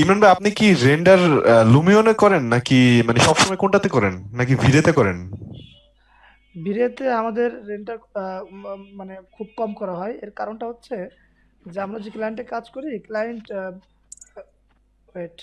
ইমরান ভাই, আপনি কি রেন্ডার লুমিয়নে করেন নাকি মানে সবসময় কোনটাতে করেন? নাকি ভিরেতে করেন? ভিরেতে আমাদের রেন্টার মানে খুব কম করা হয়। এর কারণটা হচ্ছে যে আমরা যে ক্লায়েন্টে কাজ করি ক্লায়েন্ট ওয়েট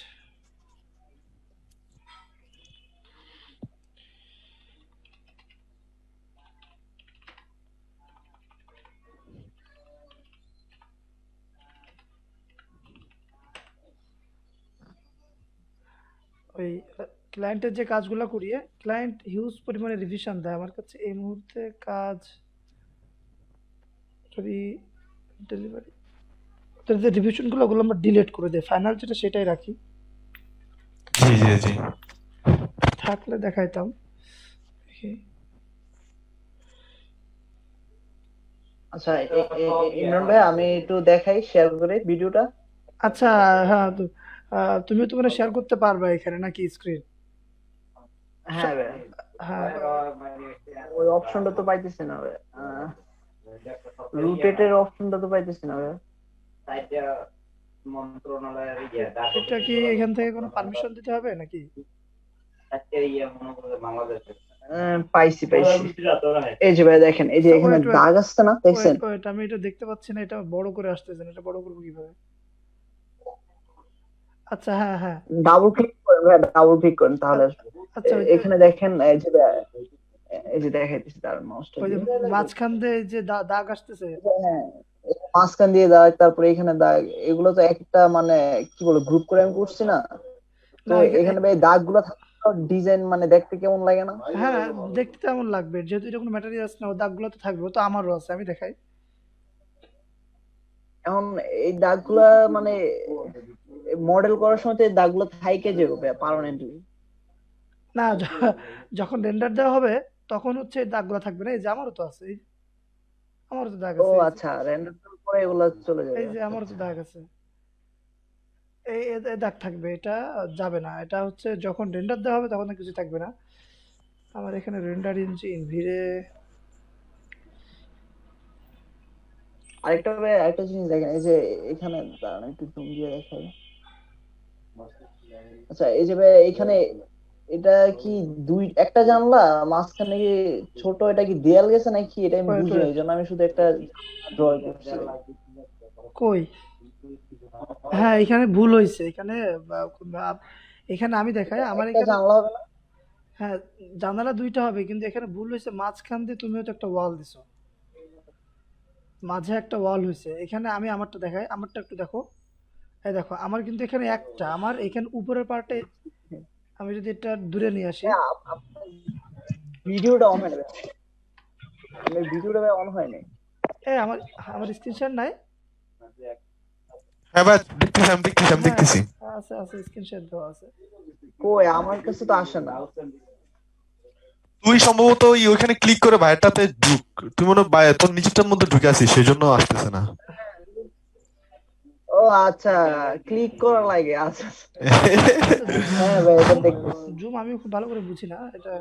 ওই ক্লায়েন্টের যে কাজগুলো করিয়ে ক্লায়েন্ট হিউজ পরিমাণে রিভিশন দেয়। আমার কাছে এই মুহূর্তে কাজ যদি ডেলিভারি ওদের যে রিভিশনগুলো ওগুলো আমরা ডিলিট করে দিই। ফাইনাল যেটা সেটাই রাখি। জি জি জি। থাকলে দেখাইতাম। দেখি। আচ্ছা ইমরান ভাই আমি একটু দেখাই শেয়ার করে ভিডিওটা। আচ্ছা হ্যাঁ তুমিও তো মানে শেয়ার করতে পারবে এখানে নাকি স্ক্রিন হ্যাঁ ভাই হ্যাঁ। ওই অপশনটা তো পাইতেছি না ভাই রুটেটের অপশনটা তো পাইতেছি না ভাই মন্ত্রণালয়ের এটা কি এখান থেকে কোনো পারমিশন দিতে হবে নাকি? আহ, পাইছি পাইছি। এই যে ভাই দেখেন এই যে এখানে. দাগ আসছে না দেখছেন? আমি এটা দেখতে পাচ্ছি না এটা বড় করে আসতেছে না এটা বড় করব কীভাবে? আচ্ছা হ্যাঁ হ্যাঁ। ডাবল ক্লিক করেন ভাই ডাবল ক্লিক করেন তাহলে আচ্ছা যে- এখানে দেখেন এই যে এই যে দেখাইতেছি তার মাউসটা মাঝখান দিয়ে যে দাগ আসতেছে। হ্যাঁ মাঝখান দিয়ে দাগ তারপরে এখানে দাগ এগুলো তো একটা মানে কি বলে গ্রুপ করে আমি করছি না? তো না, এখানে- ভাই দাগগুলো ডিজাইন মানে দেখতে কেমন লাগে না? হ্যাঁ দেখতে তেমন লাগবে যেহেতু এটা কোনো ম্যাটেরিয়ালস না ও দাগগুলো তো থাকবে তো আমারও আছে আমি দেখাই। এখন এই দাগগুলা মানে মডেল করার সময় তো দাগগুলো থাইকে যাবে পার্মানেন্টলি না যখন রেন্ডার দেওয়া হবে তখন হচ্ছে দাগগুলো থাকবে না? এই যে আমারও তো আছে এই আমারও তো দাগ আছে যে- আচ্ছা রেন্ডার পরে এগুলো চলে যাবে এই যে আমারও তো দাগ আছে। এই দাগ থাকবে এটা যাবে না। এটা হচ্ছে যখন রেন্ডার দেওয়া হবে তখন কিছু থাকবে না। আমার এখানে রেন্ডার ইঞ্জিন ভিড়ে আরেকটা আরেকটা জিনিস দেখেন এই যে এখানে দাঁড়ান একটু জুম দিয়ে দেখাই। আচ্ছা এই যে ভাই এখানে এটা কি দুই একটা জানলা মাঝখানে কি ছোট এটা কি দেয়াল গেছে নাকি? এটা আমি বুঝি wait. এই জন্য আমি শুধু একটা ড্র করছি। কই? হ্যাঁ এখানে ভুল হয়েছে। এখানে এখানে আমি দেখাই আমার এখানে জানলা হবে না? হ্যাঁ জানালা দুইটা হবে কিন্তু এখানে ভুল হয়েছে। মাঝখান দিয়ে তুমি হয়তো একটা ওয়াল দিছো। মাঝে একটা ওয়াল হয়েছে। এখানে আমি আমারটা দেখাই আমারটা একটু দেখো। এই দেখো আমার কিন্তু এখানে একটা আমার এখানে উপরের পার্টে আমি যদি এটা দূরে নিয়ে আসি। ভিডিওটা অন হয়। আমার ভিডিওটা ভাই অন হয় নাই এই আমার আমার স্ক্রিনশট নাই? হ্যাঁ ভাই দেখতেছি আমি দেখতেছি আমি দেখতেছি। হ্যাঁ, আছে আছে স্ক্রিনশট দেওয়া আছে। কই আমার কাছে তো আসে না। তুই সম্ভবত ওই ওইখানে ক্লিক করে বাইরেটাতে ঢুক। তুই মনে হয় তোর নিজেরটার মধ্যে ঢুকে আছিস সেই জন্য আসতেছে না। ও আচ্ছা ক্লিক লাগে আচ্ছা। হ্যাঁ জুম আমি খুব ভালো করে বুঝি না, এটা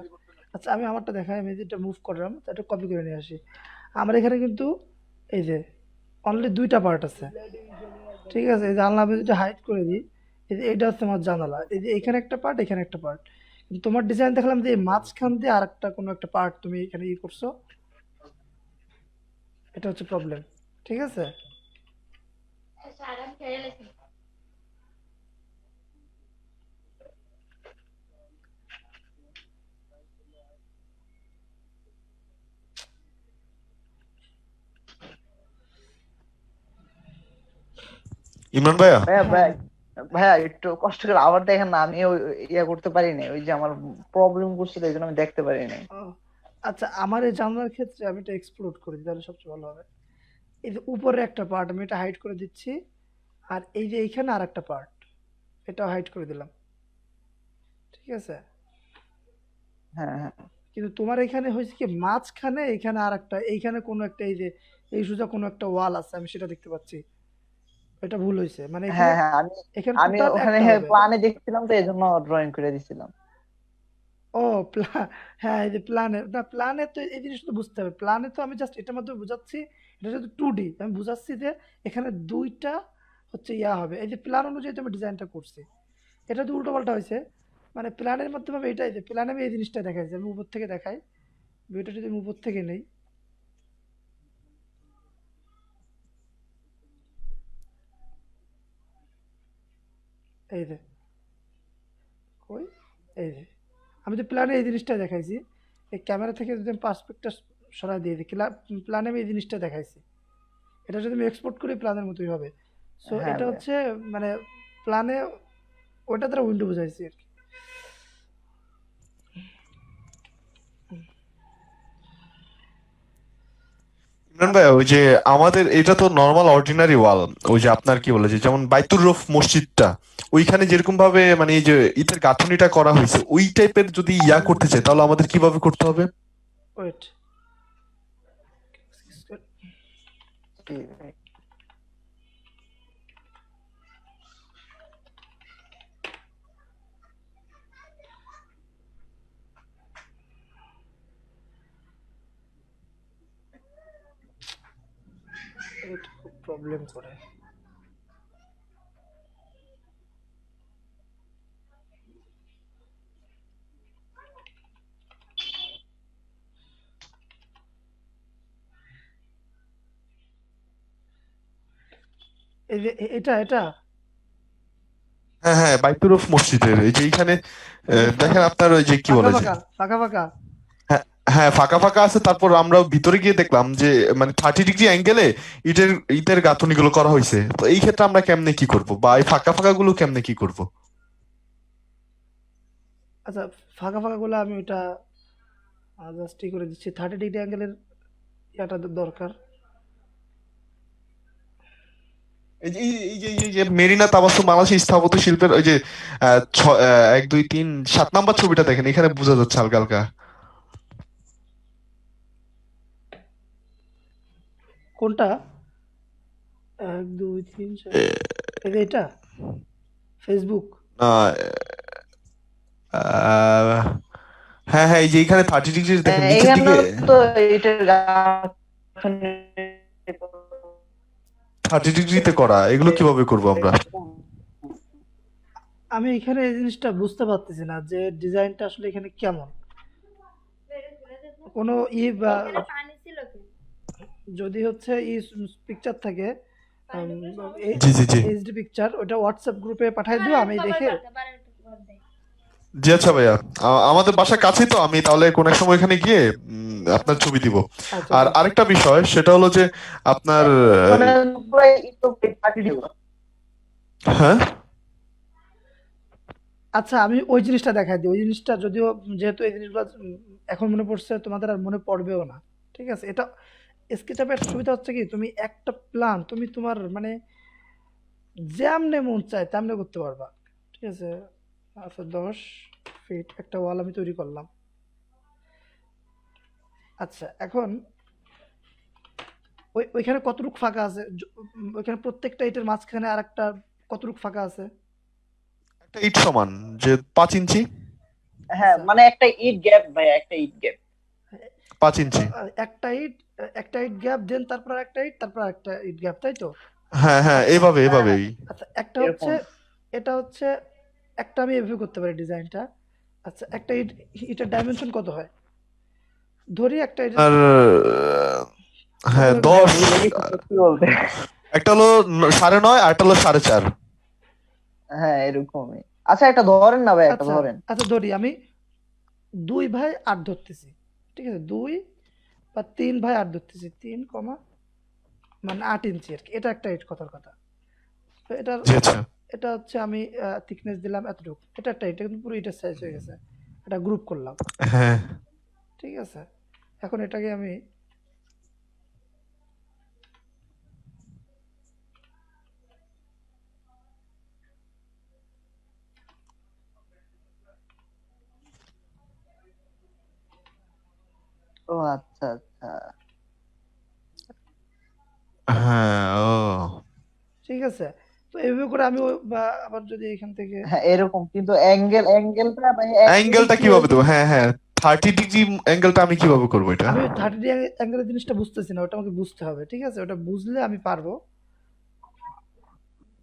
আচ্ছা আমি আমারটা দেখাই, আমি মুভ করলাম কপি করে নিয়ে আসি। আমার এখানে কিন্তু, এই যে অনলি দুইটা পার্ট আছে। ঠিক আছে, এই জানলা আমি যেটা করে দিই, এই যে এটা হচ্ছে আমার জানালা। এই যে এখানে একটা পার্ট এখানে একটা পার্ট কিন্তু তোমার ডিজাইন দেখলাম যে মাঝখান দিয়ে আর একটা কোনো একটা পার্ট তুমি এখানে ই করছ। এটা হচ্ছে প্রবলেম ঠিক আছে? ইমরান ভাইয়া? ভাইয়া ভাই ভাইয়া একটু কষ্ট করে আবার দেখেন না আমি ইয়া করতে পারি না ওই যে আমার প্রবলেম করছিল এই জন্য আমি দেখতে পারি নাই ও, আচ্ছা আমার এই জানলার ক্ষেত্রে আমি এটা এক্সপ্লোর করে দিই তাহলে সবচেয়ে ভালো হবে। এই যে উপরে একটা পার্ট আমি এটা হাইড করে দিচ্ছি। আর এই যে এইখানে আর একটা পার্ট এটাও হাইড করে দিলাম। ঠিক আছে? হ্যাঁ হ্যাঁ। কিন্তু তোমার এখানে হয়েছে কি মাঝখানে এখানে আর একটা এইখানে কোনো একটা এই যে এই সোজা কোনো একটা ওয়াল আছে আমি সেটা দেখতে পাচ্ছি। এটা ভুল হয়েছে। মানে হ্যাঁ হ্যাঁ আমি এখানে আমি ওখানে প্ল্যানে দেখছিলাম তো এই জন্য ড্রয়িং করে দিছিলাম। ও হ্যাঁ এই যে প্ল্যানে না প্ল্যানে তো এই জিনিসটা বুঝতে হবে। প্ল্যানে তো আমি জাস্ট এটার মাধ্যমে বুঝাচ্ছি এটা যেহেতু টু ডি আমি বুঝাচ্ছি যে এখানে দুইটা হচ্ছে ইয়া হবে। এই যে প্ল্যান অনুযায়ী তো আমি ডিজাইনটা করছি। এটা তো উল্টো পাল্টা হয়েছে। মানে প্ল্যানের মাধ্যমে আমি এটাই যে প্ল্যানে আমি এই জিনিসটা দেখাইছি আমি উপর থেকে দেখাই। ভিডিওটা যদি আমি উপর থেকে নেই। এই যে। কই? এই যে। আমি তো প্ল্যানে এই জিনিসটা দেখাইছি, এই ক্যামেরা থেকে যদি আমি পার্সপেক্টটা সরাই দিয়ে দিই প্ল্যানে আমি এই জিনিসটা দেখাইছি। এটা যদি আমি এক্সপোর্ট করি প্ল্যানের মতোই হবে। সো হ্যাঁ এটা হচ্ছে মানে প্ল্যানে ওটা দ্বারা উইন্ডো বোঝাইছি আর কি। ইমরান ভাই ওই যে আমাদের এটা তো নর্মাল অর্ডিনারি ওয়াল ওই যে আপনার কি বলে যে যেমন বাইতুর রফ মসজিদটা ওইখানে যেরকম ভাবে মানে এই যে ইটের গাঁথনিটা করা হয়েছে ওই টাইপের যদি ইয়া করতে চাই তাহলে আমাদের কীভাবে করতে হবে? ওয়েট জি ভাই। এটা খুব প্রবলেম করে। এটা এটা? হ্যাঁ হ্যাঁ বাইতুর রফ মসজিদের এই যে এইখানে দেখেন আপনার ওই যে কি বলে ফাঁকা ফাঁকা ফাঁকা হ্যাঁ ফাঁকা ফাঁকা আছে। তারপর আমরা ভিতরে গিয়ে দেখলাম যে মানে থার্টি ডিগ্রি অ্যাঙ্গেলে ইটের ইটের গাঁথনি গুলো করা হয়েছে। তো এই ক্ষেত্রে আমরা কেমনে কি করব? বা এই ফাঁকা ফাঁকা গুলো কেমনে কি করব? আচ্ছা ফাঁকা ফাঁকা গুলো আমি ওটা জাস্ট করে দিচ্ছি। থার্টি ডিগ্রি অ্যাঙ্গেলের ইয়াটা দরকার। এই যে এই- এই যে এই যে মেরিনা বাংলাদেশ স্থাপত্য শিল্পের ওই যে এক দুই তিন সাত নাম্বার ছবিটা দেখেন এখানে বোঝা যাচ্ছে হালকা হালকা। কোনটা? এক দুই তিন চার। এটা ফেসবুক আহ, হ্যাঁ হ্যাঁ এই যে এখানে থার্টি ডিগ্রি দেখেন নিচের দিকে। তো থার্টি ডিগ্রিতে করা এগুলো কীভাবে করব আমরা? আমি এখানে এই জিনিসটা বুঝতে পারতেছি না যে ডিজাইনটা আসলে এখানে কেমন। কোনো ই বা যদি হচ্ছে ই পিকচার থাকে জি জি জি। এইচডি পিকচার ওটা হোয়াটসঅ্যাপ গ্রুপে পাঠিয়ে দিও আমি দেখে জি আচ্ছা ভাইয়া। আমাদের বাসা কাছেই তো আমি তাহলে কোন এক সময় এখানে গিয়ে আপনার ছবি দিব। আচ্ছা, আর আরেকটা বিষয় সেটা হলো যে আপনার মানে হ্যাঁ? আচ্ছা আমি ওই জিনিসটা দেখাই দিই। ওই জিনিসটা যদিও যেহেতু এই জিনিসগুলো এখন মনে পড়ছে তোমাদের আর মনে পড়বেও না। ঠিক আছে? এটা স্কেচআপের সুবিধা হচ্ছে কি? তুমি একটা প্ল্যান তুমি তোমার মানে যেমনে মন চায় তেমনে করতে পারবা। ঠিক আছে? আচ্ছা দশ ফিট একটা ওয়াল আমি তৈরি করলাম। আচ্ছা এখন ওই ওইখানে কতটুক ফাঁকা আছে? ওইখানে প্রত্যেকটা ইটের মাঝখানে আর একটা কতটুক ফাঁকা আছে? একটা ইট সমান যে পাঁচ ইঞ্চি। হ্যাঁ মানে একটা ইট গ্যাপ ভাই একটা ইট গ্যাপ পাঁচ ইঞ্চি। একটা ইট একটা ইট গ্যাপ দেন তারপর একটা ইট তারপর একটা ইট গ্যাপ তাই তো? হ্যাঁ হ্যাঁ এভাবে এভাবেই। আচ্ছা একটা হচ্ছে এটা হচ্ছে একটা আমি এভাবে করতে পারি ডিজাইনটা। আচ্ছা একটা ইট ইটের ডাইমেনশন কত হয়? ধরি একটা ইট আর হ্যাঁ দশ। একটা হলো সাড়ে নয় আর একটা হলো সাড়ে চার। হ্যাঁ এরকমই। আচ্ছা একটা ধরেন না ভাই একটা আচ্ছা ধরেন। আচ্ছা ধরি আমি। দুই ভাই আট ধরতেছি। ঠিক আছে দুই বা তিন ভাই আট ধরতেছি তিন কমা মানে আট ইঞ্চি আর কি। এটা একটা ইট কথার কথা। তো এটার আচ্ছা। এটা হচ্ছে আমি থিকনেস দিলাম এতটুকু। এটা একটা এটা কিন্তু পুরো ইটের সাইজ হয়ে গেছে। এটা গ্রুপ করলাম। হ্যাঁ। ঠিক আছে? এখন এটাকে আমি ও আচ্ছা আচ্ছা। হ্যাঁ ও। ঠিক আছে। তো এইভাবে করে আমি বা আবার যদি এখান থেকে হ্যাঁ এরকম। কিন্তু অ্যাঙ্গেল অ্যাঙ্গেলটা ভাই অ্যাঙ্গেলটা কীভাবে দেবো? হ্যাঁ হ্যাঁ। থার্টি ডিগ্রি অ্যাঙ্গেলটা আমি কীভাবে করব এটা? আমি থার্টি ডি অ্যাঙ্গেলের জিনিসটা বুঝতেছি না ওটা আমাকে বুঝতে হবে ঠিক আছে? ওটা বুঝলে আমি পারব।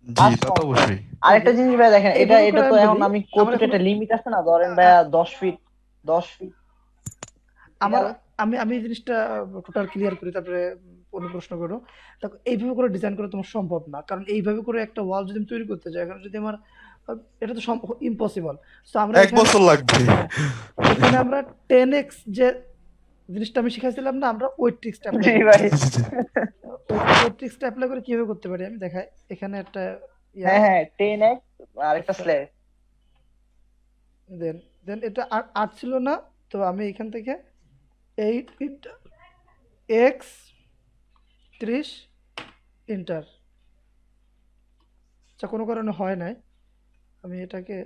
জি তা তো অবশ্যই। আরেকটা জিনিস ভাই দেখেন এটা এটা তো এখন আমি কতটা একটা লিমিট আছে না? ধরেন ভাইয়া দশ ফিট দশ ফিট আমার আমি আমি এই জিনিসটা টোটাল ক্লিয়ার করি তারপরে অন্য প্রশ্ন করো। দেখো এইভাবে করে ডিজাইন করা তোমার সম্ভব না। কারণ এইভাবে করে একটা ওয়াল যদি আমি তৈরি করতে চাই এখন যদি আমার এটা তো ইম্পসিবল তো আমরা এক বছর লাগবে। এখানে আমরা টেন এক্স যে জিনিসটা আমি শিখাইছিলাম না আমরা ওই ট্রিক্সটা ভাই। ওই ট্রিক্সটা অ্যাপ্লাই করে কীভাবে করতে পারি? আমি দেখাই এখানে একটা হ্যাঁ হ্যাঁ টেন এক্স আর একটা স্ল্যাশ দেন দেন এটা আর ছিল না তো আমি এখান থেকে এইট এক্স ত্রিশ ইন্টার আচ্ছা কোনো কারণে হয় নাই। আমি এটাকে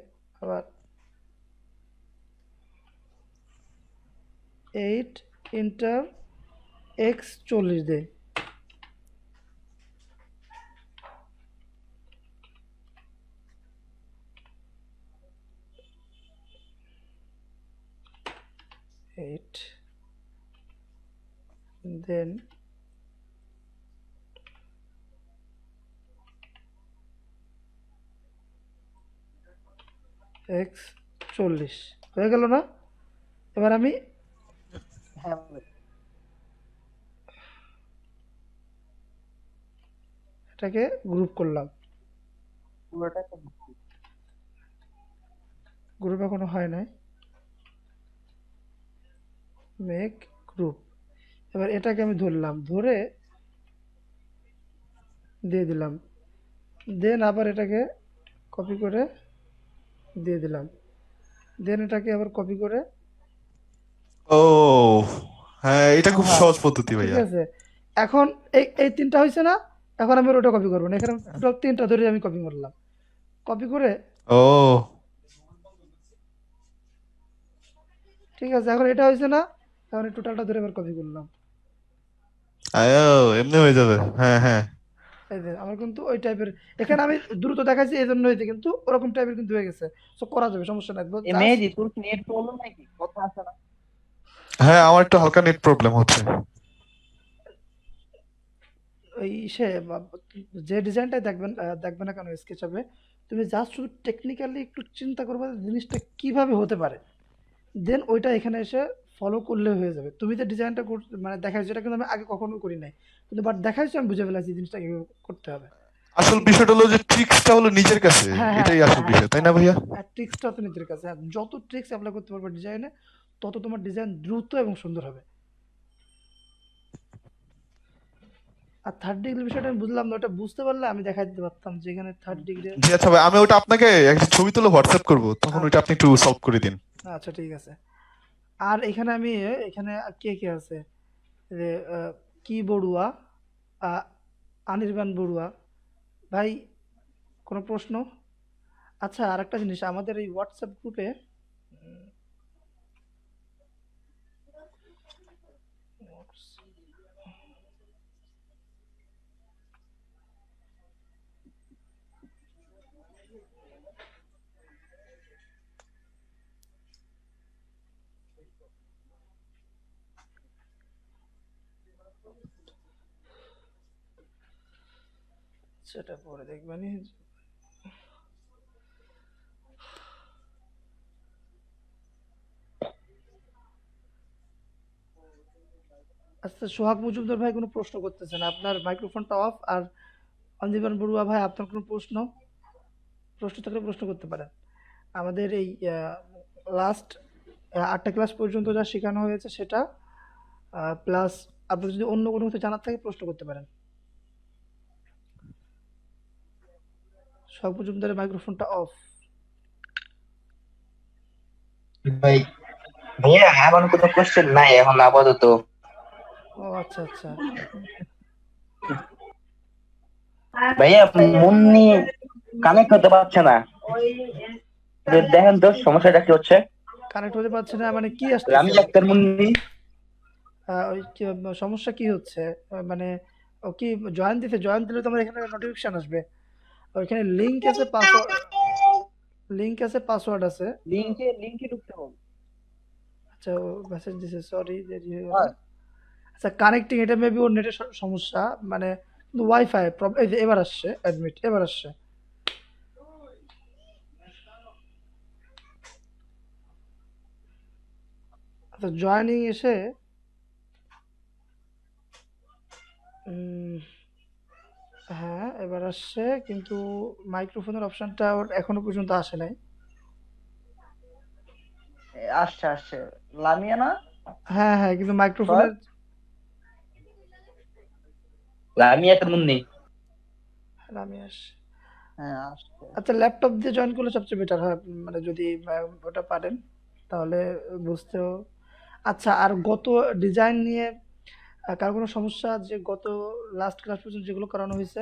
আবার এইট ইন্টার এক্স চল্লিশ দেই। eight then x চল্লিশ। হয়ে গেল না? এবার আমি হ্যাঁ এটাকে গ্রুপ করলাম। গ্রুপ এখনও হয় নাই। মেক গ্রুপ এবার এটাকে আমি ধরলাম ধরে দিয়ে দিলাম। দেন আবার এটাকে কপি করে দিয়ে দিলাম। দেন এটাকে আবার কপি করে ও হ্যাঁ এটা খুব হ্যাঁ, সহজ পদ্ধতি ঠিক আছে। এখন এই এই তিনটা হয়েছে না? এখন আমি ওটা কপি করব না। এখানে টোটাল তিনটা ধরে আমি কপি করলাম। কপি করে ও। ঠিক আছে এখন এটা হয়েছে না? এখন টোটালটা ধরে এবার কপি করলাম। আয়ো এমনি হয়ে যাবে। হ্যাঁ হ্যাঁ। আমার কিন্তু ওই টাইপের এখানে আমি দ্রুত দেখাচ্ছি এই জন্য হয়েছে কিন্তু ওরকম টাইপের কিন্তু হয়ে গেছে। সো করা যাবে সমস্যা নাই। মেহেদি তোর কি নেট প্রবলেম নাকি? কথা আছে না। হ্যাঁ আমার একটু হালকা নেট প্রবলেম হচ্ছে। ওই সে যে ডিজাইনটাই দেখবেন দেখবে না কেন স্কেচ হবে তুমি জাস্ট শুধু টেকনিক্যালি একটু চিন্তা করবে জিনিসটা কীভাবে হতে পারে। দেন ওইটা এখানে এসে ফলো করলে হয়ে যাবে। তুমি যে ডিজাইনটা মানে দেখাইছো এটা কিন্তু আমি আগে কখনো করি নাই। কিন্তু বাট দেখাইছো আমি বুঝে ফেলেছি জিনিসটা কীভাবে করতে হবে। আসল বিষয়টা হলো যে ট্রিক্সটা হলো নিজের কাছে। হ্যাঁ, হ্যাঁ, এটাই আসল হ্যাঁ, বিষয় তাই না ভাইয়া? আর ট্রিক্সটা তো নিজের কাছে। যত ট্রিক্স অ্যাপ্লাই করতে পারবে ডিজাইনে তত তোমার ডিজাইন দ্রুত এবং সুন্দর হবে। আর থার্ড ডিগ্রি বিষয়টা আমি বুঝলাম না ওটা বুঝতে পারলে আমি দেখাই দিতে পারতাম যে এখানে থার্ড ডিগ্রি জি আচ্ছা ভাই আমি ওটা আপনাকে একটা ছবি তুলে হোয়াটসঅ্যাপ করব তখন ওইটা আপনি একটু সলভ করে দিন। আচ্ছা ঠিক আছে। আর এখানে আমি, এখানে কে কে আছে? যে কি বড়ুয়া? আনির্বান বড়ুয়া। ভাই, কোনো প্রশ্ন? আচ্ছা আর একটা জিনিস, আমাদের এই হোয়াটসঅ্যাপ গ্রুপে সেটা পরে দেখবেনি আচ্ছা সোহাগ মজুমদার ভাই কোনো প্রশ্ন করতেছেন? আপনার মাইক্রোফোনটা অফ আর অঞ্জীবন বড়ুয়া ভাই, আপনার কোনো প্রশ্ন? প্রশ্ন থাকলে প্রশ্ন করতে পারেন। আমাদের এই লাস্ট আটটা ক্লাস পর্যন্ত যা শেখানো হয়েছে সেটা প্লাস আপনার যদি অন্য কোনো কিছু জানার থাকে প্রশ্ন করতে পারেন। সোহাগ মজুমদারের মাইক্রোফোনটা অফ ভাই ভাইয়া এখন কোনো কোশ্চেন নাই এখন আপাতত। ও আচ্ছা আচ্ছা। ভাইয়া মুন্নি কানেক্ট হতে পারছে না। দেখেন তো সমস্যাটা কি হচ্ছে? কানেক্ট হতে পারছে না মানে কি আসছে আমি আক্তার মুন্নি ওই সমস্যা কি হচ্ছে? মানে ও কি জয়েন দিতে জয়েন দিলে তোমার এখানে নোটিফিকেশন আসবে। ওইখানে লিংক আছে পাসওয়ার্ড লিংক আছে পাসওয়ার্ড আছে। লিংকে লিংকে ঢুকতে হবে। আচ্ছা ও মেসেজ দিছে সরি দেরি হয়ে গেল। আচ্ছা কানেক্টিং এটা মেবি ওর নেটের সমস্যা মানে ওয়াইফাই প্রবলেম এবার আসছে অ্যাডমিট এবার আসছে। আচ্ছা জয়েনিং এসে হ্যাঁ এবার আসছে কিন্তু মাইক্রোফোনের অপশনটা ওর এখনও পর্যন্ত আসে নাই। এ, আসছে আসছে। লামিয়া না? হ্যাঁ হ্যাঁ কিন্তু মাইক্রোফোনের আমি একটা মুন্নি আমি আসছে। হ্যাঁ আসছে। আচ্ছা ল্যাপটপ দিয়ে জয়েন করলে সবচেয়ে বেটার হয় মানে যদি আহ, ওটা পারেন তাহলে বুঝতেও আচ্ছা আর গত ডিজাইন নিয়ে কার কোনো সমস্যা যে গত লাস্ট ক্লাস পর্যন্ত যেগুলো করানো হয়েছে?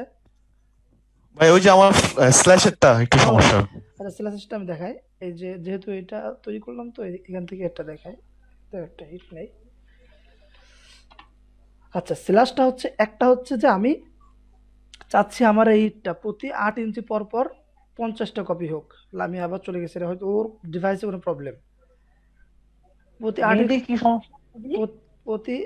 ভাই ওই যে আমার স্ল্যাশেরটা একটু সমস্যা। আচ্ছা সিলেবাসটা আমি দেখাই। এই যে যেহেতু এটা তৈরি করলাম তো এখান থেকে একটা দেখাই। তো একটা হিট নেই। আচ্ছা সিলাসটা হচ্ছে একটা হচ্ছে যে আমি চাচ্ছি আমার এই এইটা প্রতি আট ইঞ্চি পর পর পঞ্চাশটা কপি হোক। আমি আবার চলে গেছে এটা হয়তো ওর ডিভাইসে কোনো প্রবলেম প্রতি আট ইঞ্চি কি সমস্যা? প্রতি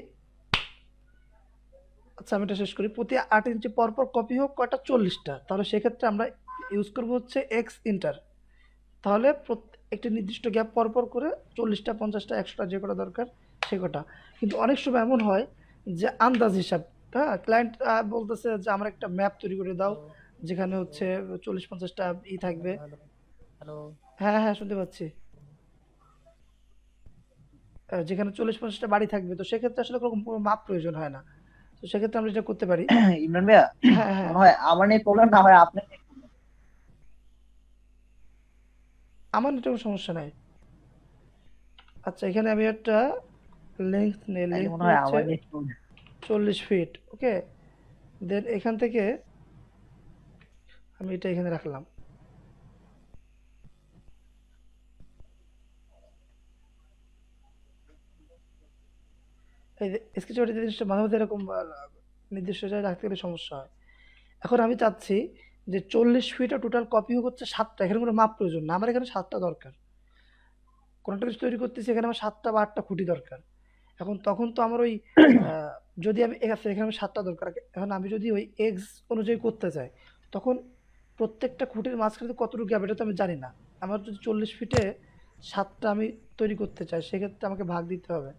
আচ্ছা আমি এটা শেষ করি। প্রতি আট ইঞ্চি পর পর কপি হোক কয়টা? চল্লিশটা। তাহলে সেক্ষেত্রে আমরা ইউজ করব হচ্ছে এক্স ইন্টার তাহলে একটি নির্দিষ্ট গ্যাপ পর পর করে চল্লিশটা পঞ্চাশটা একশোটা যে কটা দরকার সে কটা। কিন্তু অনেক সময় এমন হয় যে আন্দাজ হিসাব হ্যাঁ? ক্লায়েন্ট বলতেছে যে আমার একটা ম্যাপ তৈরি করে দাও যেখানে হচ্ছে চল্লিশ পঞ্চাশটা ই থাকবে। হ্যাঁ হ্যাঁ শুনতে পাচ্ছি। যেখানে চল্লিশ পঞ্চাশটা বাড়ি থাকবে। তো সেক্ষেত্রে আসলে কোনো মাপ প্রয়োজন হয় না। তো সেক্ষেত্রে আমরা যেটা করতে পারি। ইমরান ভাইয়া হ্যাঁ হ্যাঁ। আমার নিয়ে প্রবলেম না হয় আপনি আমার এটা কোনো সমস্যা নাই। আচ্ছা এখানে আমি একটা লেন্থ নেই লেন্থ। চল্লিশ ফিট ওকে দেন এখান থেকে আমি এটা এখানে রাখলাম। এই স্কেচ বাড়িতে জিনিসটা মাঝে মাঝে এরকম নির্দিষ্ট জায়গায় রাখতে গেলে সমস্যা হয়। এখন আমি চাচ্ছি যে চল্লিশ ফিটে টোটাল কপি হচ্ছে সাতটা এখানে কোনো মাপ প্রয়োজন না। আমার এখানে সাতটা দরকার। কোনোটা কিছু তৈরি করতেছি এখানে আমার সাতটা বা আটটা খুঁটি দরকার। এখন তখন তো আমার ওই যদি আমি এখানে এখানে আমার সাতটা দরকার। এখন আমি যদি ওই এক্স অনুযায়ী করতে চাই তখন প্রত্যেকটা খুঁটির মাঝখানে কতটুকু গ্যাপ এটা তো আমি জানি না। আমার যদি চল্লিশ ফিটে সাতটা আমি তৈরি করতে চাই সেক্ষেত্রে আমাকে ভাগ দিতে হবে।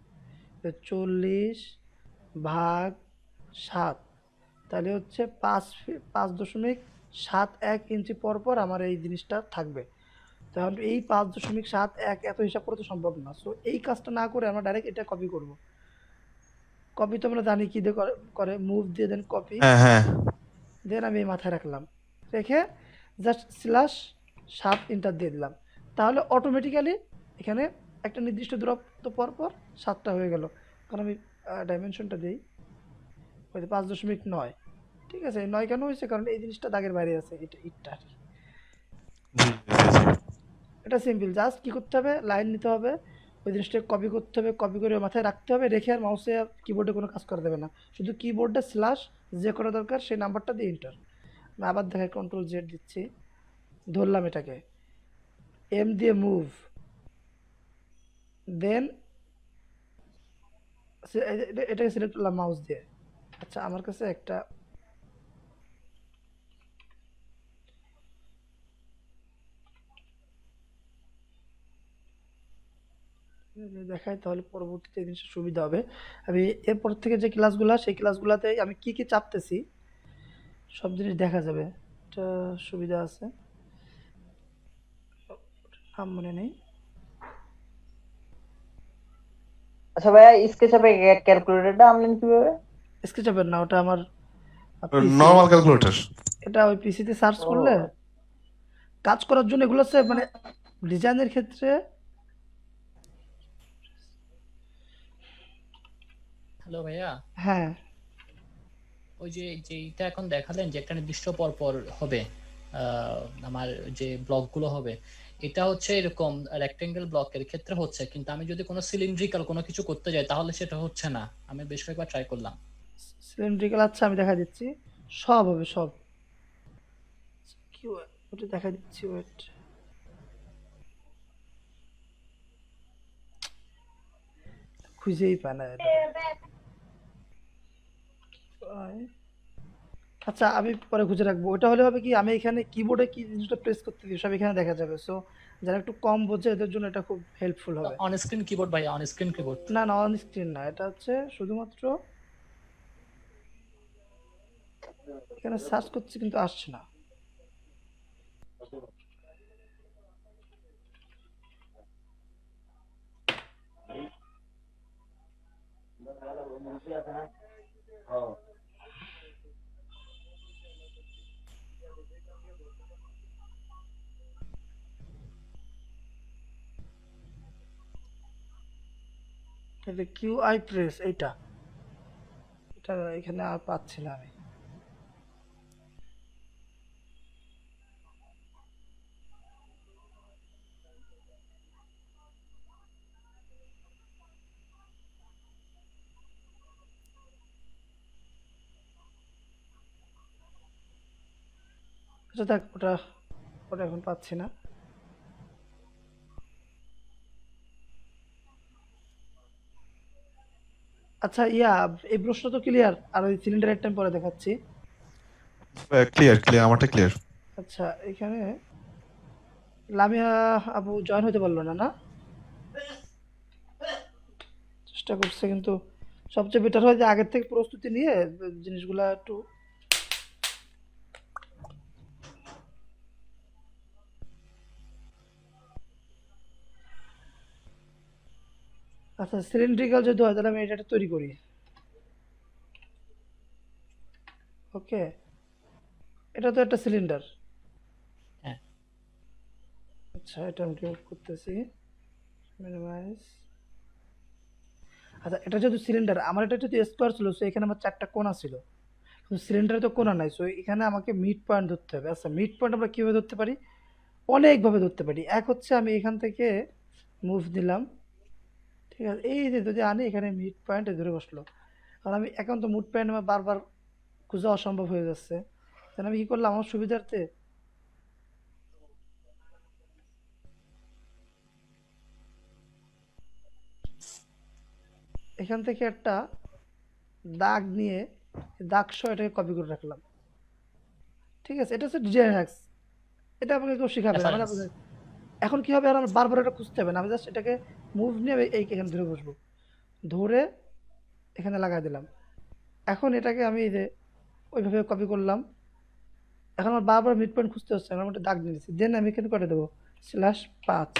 চল্লিশ ভাগ সাত। তাহলে হচ্ছে পাঁচ ফি- পাঁচ দশমিক সাত এক ইঞ্চি পর পর আমার এই জিনিসটা থাকবে। তখন এই পাঁচ দশমিক সাত এক এত হিসাব করা তো সম্ভব না। সো এই কাজটা না করে আমরা ডাইরেক্ট এটা কপি করব। কপি তো আমরা জানি কি দিয়ে করে- করে মুভ দিয়ে দেন কপি দেন আমি এই মাথায় রাখলাম। রেখে জাস্ট স্ল্যাশ সাত ইন্টার দিয়ে দিলাম। তাহলে অটোমেটিক্যালি এখানে একটা নির্দিষ্ট দূরত্ব পর পর সাতটা হয়ে গেল। কারণ আমি ডাইমেনশনটা দিই। ওই পাঁচ দশমিক নয়। ঠিক আছে নয় কেন হয়েছে? কারণ এই জিনিসটা দাগের বাইরে আছে, এটা, ইটটা এটা সিম্পল জাস্ট কি করতে হবে? লাইন নিতে হবে। ওই জিনিসটা কপি করতে হবে কপি করে মাথায় রাখতে হবে, রেখে আর মাউসে আর কিবোর্ডে কোনো কাজ করা দেবে না। শুধু কিবোর্ডে স্ল্যাশ যে করা দরকার, সেই নাম্বারটা দিয়ে ইন্টার আমি আবার দেখাই কন্ট্রোল জেড দিচ্ছি। ধরলাম এটাকে। এম দিয়ে মুভ দেন এটাকে সিলেক্ট করলাম মাউস দিয়ে। আচ্ছা আমার কাছে একটা দেখাই, তাহলে পরবর্তীতে জিনিসটা সুবিধা হবে। আমি এরপর থেকে যে ক্লাসগুলো সেই ক্লাসগুলোতে আমি কি কি চাপতেছি, সব জিনিস দেখা যাবে। এটা সুবিধা আছে। নাম মনে নেই। আচ্ছা ভাইয়া স্কেচ আপে ক্যালকুলেটরটা আনলেন কীভাবে? স্কেচআপের না ওটা আমার নর্মাল ক্যালকুলেটর এটা ওই পিসিতে সার্চ করলে কাজ করার জন্য এগুলো হচ্ছে মানে ডিজাইনের ক্ষেত্রে হ্যালো ভাইয়া। হ্যাঁ। ওই যে যেটা এখন দেখালেন যে একটা নির্দিষ্ট পর পর হবে আহ, আমার যে ব্লকগুলো হবে এটা হচ্ছে এরকম রেক্টেঙ্গেল ব্লকের ক্ষেত্রে হচ্ছে, কিন্তু আমি যদি কোনো সিলিন্ড্রিক্যাল কোনো কিছু করতে যাই, তাহলে সেটা হচ্ছে না। আমি বেশ কয়েকবার ট্রাই করলাম। সিলিন্ড্রিক্যাল আচ্ছা আমি দেখা দিচ্ছি। সব হবে, সব। কি ওটা দেখা দিচ্ছি ওয়েট খুঁজেই পায় না এটা। আচ্ছা আমি পরে খুঁজে রাখব। ওটা হলে হবে কি আমি এখানে কিবোর্ডে কি জিনিসটা প্রেস করতে দিই সব এখানে দেখা যাবে। সো যারা একটু কম বোঝে এদের জন্য এটা খুব হেল্পফুল হবে। অন স্ক্রিন কিবোর্ড ভাই অন স্ক্রিন কিবোর্ড না না অন স্ক্রিন না এটা হচ্ছে শুধুমাত্র এখানে সার্চ করছি কিন্তু আসছে না এই যে কিউ আই প্রেস এইটা। এটা এখানে আর পাচ্ছি না আমি। আচ্ছা দেখ, ওটা ওটা এখন পাচ্ছি না। আচ্ছা ইয়া এই প্রশ্ন তো ক্লিয়ার আর ওই সিলিন্ডারের টাইম পরে দেখাচ্ছি। ক্লিয়ার ক্লিয়ার আমারটা ক্লিয়ার আচ্ছা এখানে লামিয়া আবু জয়েন হতে পারল না না? চেষ্টা করছে কিন্তু সবচেয়ে বেটার হয় যে আগের থেকে প্রস্তুতি নিয়ে জিনিসগুলা একটু আচ্ছা সিলিন্ড্রিক্যাল যদি হয় তাহলে আমি এটা তৈরি করি। ওকে। এটা তো একটা সিলিন্ডার হ্যাঁ। আচ্ছা এটা আমি রিমুভ করতেছি। মিনিমাইজ আচ্ছা এটা যেহেতু সিলিন্ডার আমার এটা যেহেতু স্কোয়ার ছিল সো এখানে আমার চারটা কোণা ছিল। কিন্তু সিলিন্ডারে তো কোণা নাই সো এখানে আমাকে মিড পয়েন্ট ধরতে হবে। আচ্ছা মিড পয়েন্ট আমরা কীভাবে ধরতে পারি? অনেকভাবে ধরতে পারি। এক হচ্ছে আমি এখান থেকে মুভ দিলাম। ঠিক আছে? এই যে যদি আনি এখানে মিড পয়েন্টে ধরে বসল। কারণ আমি এখন তো মুড পয়েন্ট আমার বারবার খোঁজা অসম্ভব হয়ে যাচ্ছে। তাহলে আমি কী করলাম? আমার সুবিধার্থে এখান থেকে একটা দাগ নিয়ে দাগ সহ এটাকে কপি করে রাখলাম। ঠিক আছে? এটা হচ্ছে ডিজাইন হ্যাক্স এটা আমাকে কেউ শেখাবে এখন কি হবে? আর আমার বারবার এটা খুঁজতে হবে না। আমি জাস্ট এটাকে মুভ নিয়ে এই এখানে ধরে বসবো। ধরে এখানে লাগাই দিলাম। এখন এটাকে আমি এই যে ওইভাবে কপি করলাম। এখন আমার বারবার মিড পয়েন্ট খুঁজতে হচ্ছে আমার একটা দাগ দিয়ে দেন আমি এখানে করে দেবো? স্ল্যাশ পাঁচ।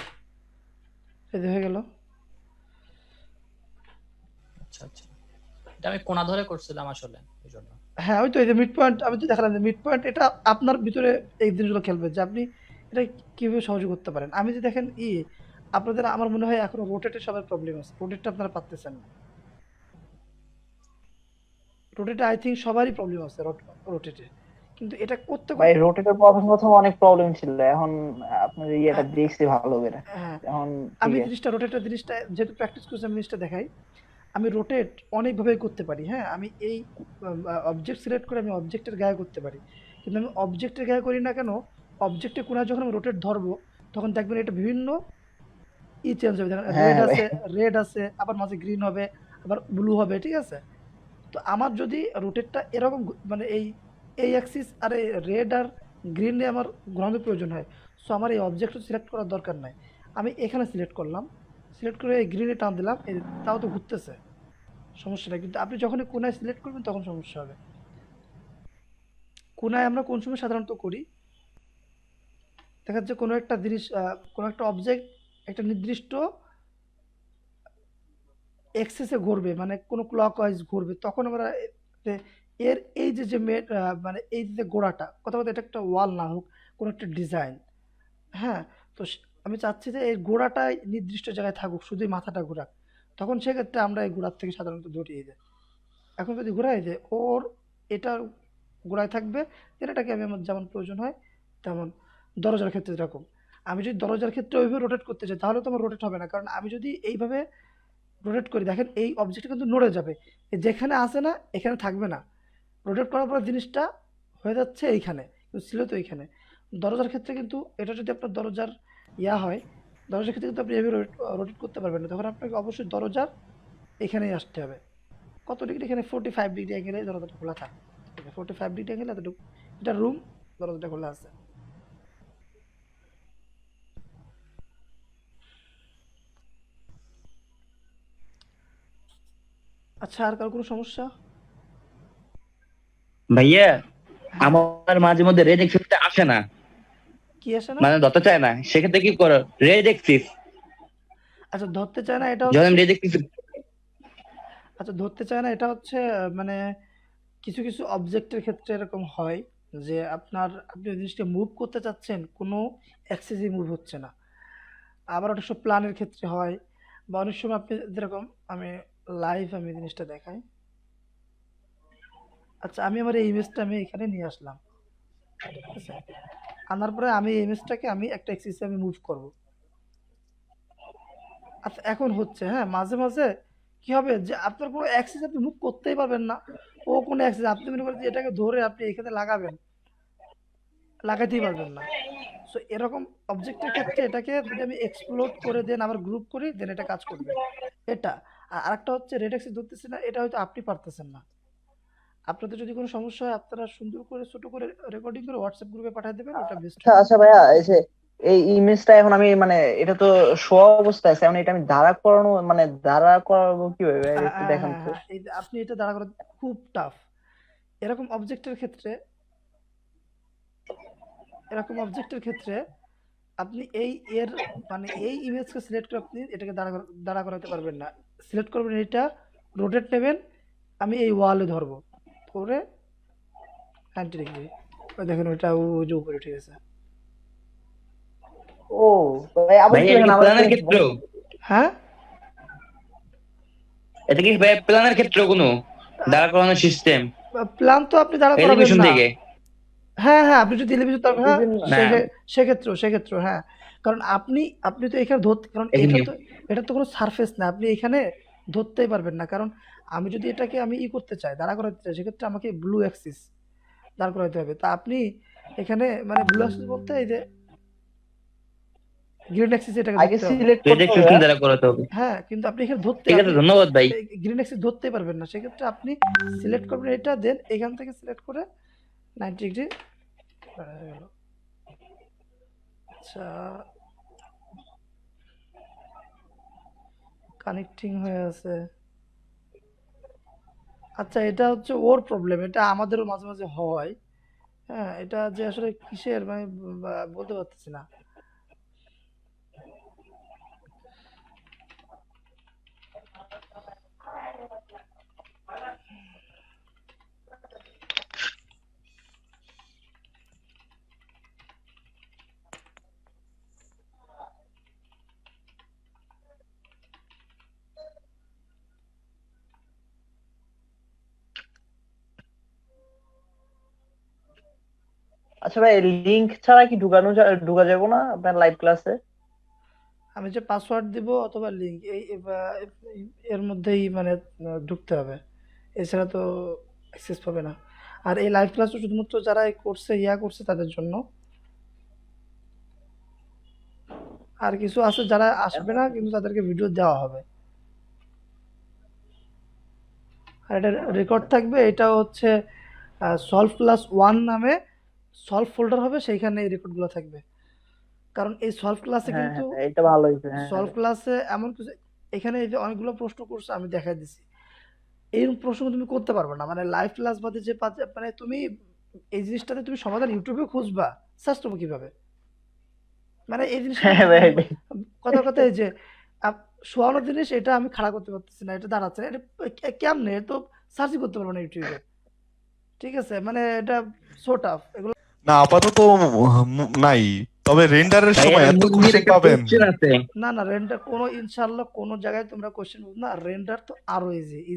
এই হয়ে গেল। আচ্ছা আচ্ছা। এটা আমি কোনা ধরে করছিলাম আসলে এই জন্য। হ্যাঁ ওই তো এই যে মিড পয়েন্ট আমি তো দেখালাম যে মিড পয়েন্ট এটা আপনার ভিতরে এই জিনিসগুলো খেলবে যে আপনি এটা কীভাবে সহজে করতে পারেন। আমি যে দেখেন ই আপনাদের আমার মনে হয় এখনও রোটেটে সবার প্রবলেম আছে। রোটেটটা আপনারা পারতেছেন না। রোটেটে আই থিঙ্ক সবারই প্রবলেম আছে রোটেটে কিন্তু এটা করতে ভাই রোটেটের প্রথম প্রথম অনেক প্রবলেম ছিল। এখন আপনার ইয়েটা দেখছি ভালো করে। হ্যাঁ। এখন আমি জিনিসটা রোটেটের জিনিসটা যেহেতু প্র্যাকটিস করছি আমি জিনিসটা দেখাই। আমি রোটেট অনেকভাবে করতে পারি হ্যাঁ? আমি এই অবজেক্ট সিলেক্ট করে আমি অবজেক্টের গায়ে করতে পারি। কিন্তু আমি অবজেক্টের গায়ে করি না কেন অবজেক্টে কোনায় যখন আমি রোটেট ধরবো তখন দেখবেন এটা বিভিন্ন ই চেঞ্জ হবে রেড আছে রেড আছে আবার মাঝে গ্রিন হবে আবার ব্লু হবে ঠিক আছে? তো আমার যদি রোটেটটা এরকম মানে এই এই অ্যাক্সিস আর এই রেড আর গ্রিন নিয়ে আমার ঘোরানোর প্রয়োজন হয় সো আমার এই অবজেক্টটা সিলেক্ট করার দরকার নাই। আমি এখানে সিলেক্ট করলাম সিলেক্ট করে এই গ্রিনে টান দিলাম এই তাও তো ঘুরতেছে সমস্যা নেই কিন্তু আপনি যখনই কোনায় সিলেক্ট করবেন তখন সমস্যা হবে। কোনায় আমরা কোন সময় সাধারণত করি? দেখা যাচ্ছে কোনো একটা জিনিস কোনো একটা অবজেক্ট একটা নির্দিষ্ট এক্সেসে ঘুরবে মানে কোনো ক্লক ওয়াইজ ঘুরবে। তখন আমরা এর এই যে যে মেট মানে এই যে গোড়াটা, কথা বলতে এটা একটা ওয়াল না হোক, কোনো একটা ডিজাইন হ্যাঁ? তো আমি চাচ্ছি যে এই গোড়াটাই নির্দিষ্ট জায়গায় থাকুক, শুধুই মাথাটা ঘোরাক। তখন সেক্ষেত্রে আমরা এই গোড়ার থেকে সাধারণত ধরিয়ে দিই এখন যদি ঘোরাই যে ওর এটা গোড়ায় থাকবে এটাকে আমি আমার যেমন প্রয়োজন হয়, তেমন দরজার ক্ষেত্রে এরকম। আমি যদি দরজার ক্ষেত্রে ওইভাবে রোটেট করতে চাই, তাহলে তো আমার রোটেট হবে না। কারণ আমি যদি এইভাবে রোটেট করি, দেখেন এই অবজেক্টটা কিন্তু নড়ে যাবে। যেখানে আসে না, এখানে থাকবে না। রোটেট করার পর জিনিসটা হয়ে যাচ্ছে এইখানে, কিন্তু ছিল তো এইখানে। দরজার ক্ষেত্রে কিন্তু এটা যদি আপনার দরজার ইয়া হয়, দরজার ক্ষেত্রে কিন্তু আপনি এভাবে রোটেট করতে পারবেন না। তখন আপনাকে অবশ্যই দরজার এখানেই আসতে হবে। কত ডিগ্রি এখানে ফোর্টি ফাইভ ডিগ্রি অ্যাঙ্গেলে দরজাটা খোলা থাকে। ফোর্টি ফাইভ ডিগ্রি অ্যাঙ্গেল এতটুকু। এটা রুম দরজাটা খোলা আছে। আচ্ছা আর কার কোনো সমস্যা? ভাইয়া আমার মাঝে মধ্যে রেড এক্সিসটা আসে না। কি আসে না? মানে ধরতে চায় না। সেক্ষেত্রে কি করো? রেড এক্সিস আচ্ছা ধরতে চায় না এটা যখন রেড এক্সিস আচ্ছা ধরতে চায় না এটা হচ্ছে মানে কিছু কিছু অবজেক্টের ক্ষেত্রে এরকম হয় যে আপনার আপনি জিনিসটা মুভ করতে চাচ্ছেন কোনো অ্যাক্সেসই মুভ হচ্ছে না। আবার অনেক সময় প্ল্যানের ক্ষেত্রে হয় বা অনেক সময় আপনি যেরকম আমি লাইভ আমি জিনিসটা দেখাই। আচ্ছা আমি আমার এই ইমেজটা আমি এখানে নিয়ে আসলাম। আনার পরে আমি এই ইমেজটাকে আমি একটা অ্যাক্সিসে আমি মুভ করব। আচ্ছা এখন হচ্ছে হ্যাঁ মাঝে মাঝে কি হবে যে আপনার কোনো অ্যাক্সেস আপনি মুভ করতেই পারবেন না। ও কোনো অ্যাক্সেস আপনি মনে করেন যে এটাকে ধরে আপনি এখানে লাগাবেন। লাগাতেই পারবেন না। সো এরকম অবজেক্টের ক্ষেত্রে এটাকে যদি আমি এক্সপ্লোর করে দেন, আবার গ্রুপ করি দেন এটা কাজ করবে। এটা আর আরেকটা হচ্ছে রেড অ্যাক্সেস ধরতেছে না এটা হয়তো আপনি পারতেছেন না। আপনাদের যদি কোনো সমস্যা হয় আপনারা সুন্দর করে ছোট করে রেকর্ডিং করে হোয়াটসঅ্যাপ গ্রুপে পাঠিয়ে দেবেন ওটা বেস্ট আচ্ছা আচ্ছা ভাইয়া এই যে এই ইমেজটা এখন আমি মানে এটা তো শো অবস্থায় আছে এখন এটা আমি দাঁড়া করানো মানে দাঁড়া করাবো কীভাবে? একটু দেখান তো। এই যে আপনি এটা দাঁড়া করা খুব টাফ এরকম অবজেক্টের ক্ষেত্রে এরকম অবজেক্টের ক্ষেত্রে আপনি এই এর মানে এই ইমেজকে সিলেক্ট করে আপনি এটাকে দাঁড়া দাঁড়া করাতে পারবেন না। সিলেক্ট করবেন এটা রোটেট নেবেন আমি এই ওয়ালে ধরবো। করে নাইনটি ডিগ্রি দেখেন ওইটা ওই যে উপরে ও প্ল্যানের তো- ক্ষেত্রেও হ্যাঁ? এটা কি প্ল্যানের ক্ষেত্রেও কোনো? দাঁড়া করানোর সিস্টেম প্ল্যান তো আপনি দাঁড়া করাবেন না। হ্যাঁ হ্যাঁ আপনি যদি টেলিভিশন হ্যাঁ। সেক্ষেত্রেও সেক্ষেত্রেও হ্যাঁ। কারণ আপনি আপনি তো এখানে ধরতে কারণ এটা তো এটা তো কোনো সারফেস না আপনি এখানে ধরতেই পারবেন না। কারণ আমি যদি এটাকে আমি ই করতে চাই দাঁড়া করাতে চাই সেক্ষেত্রে আমাকে ব্লু অ্যাক্সিস দাঁড় করাতে হবে। তা আপনি এখানে মানে ব্লু অ্যাক্সিস বলতে এই যে গ্রিন অ্যাক্সিস এটাকে আগে সিলেক্ট করতে এক্সিস হবে। দাঁড়া করাতে হবে। হ্যাঁ কিন্তু আপনি এখানে ধরতে ঠিক আছে ধন্যবাদ ভাই। গ্রিন অ্যাক্সিস ধরতেই পারবেন না। সেক্ষেত্রে আপনি সিলেক্ট করবেন এটা দেন এখান থেকে সিলেক্ট করে নাইনটি ডিগ্রি হয়ে গেল। আচ্ছা। কানেক্টিং হয়ে আছে। আচ্ছা এটা হচ্ছে ওর প্রবলেম এটা আমাদেরও মাঝে মাঝে হয়। হ্যাঁ এটা যে আসলে কিসের মানে বলতে পারতেছি না। আচ্ছা ভাই লিংক ছাড়া কি ঢুকানো ঢুকা যাবে না? আপনার লাইভ ক্লাসে আমি যে পাসওয়ার্ড দিব অথবা লিংক এই এর মধ্যেই মানে ঢুকতে হবে। এছাড়া তো অ্যাক্সেস পাবে না। আর এই লাইভ ক্লাসও শুধুমাত্র যারা এই কোর্সে ইয়া করছে তাদের জন্য। আর কিছু আছে যারা আসবে না, কিন্তু তাদেরকে ভিডিও দেওয়া হবে। আর এটা রেকর্ড থাকবে এটা হচ্ছে সলভ প্লাস ওয়ান নামে সলভ ফোল্ডার হবে সেইখানে এই রেকর্ডগুলো থাকবে। কারণ এই সলভ ক্লাসে হ্যাঁ কিন্তু হ্যাঁ এটা ভালো হয়েছে হ্যাঁ সলভ ক্লাসে এমন কিছু এখানে এই যে অনেকগুলো প্রশ্ন করছে আমি দেখাই দিছি। এই প্রশ্ন তুমি করতে পারবে না মানে লাইভ ক্লাস বাদে যে মানে তুমি এই জিনিসটাতে তুমি সমাধান ইউটিউবে খুঁজবা সার্চ করব কীভাবে? মানে এই জিনিস হ্যাঁ কথা কথা এই যে শোয়ানোর জিনিস এটা আমি খাড়া করতে পারতেছি না এটা দাঁড়াচ্ছে না এটা কেমনে? তো সার্চই করতে পারব না ইউটিউবে ঠিক আছে মানে এটা সো টাফ এগুলো না আপাতত নাই। তবে রেন্ডারের সময় এত কোশ্চেন পাবেন। না না রেন্ডার কোনো ইনশাল্লাহ কোনো জায়গায় তোমরা কোশ্চেন না। রেন্ডার তো আরও ইজি ইজি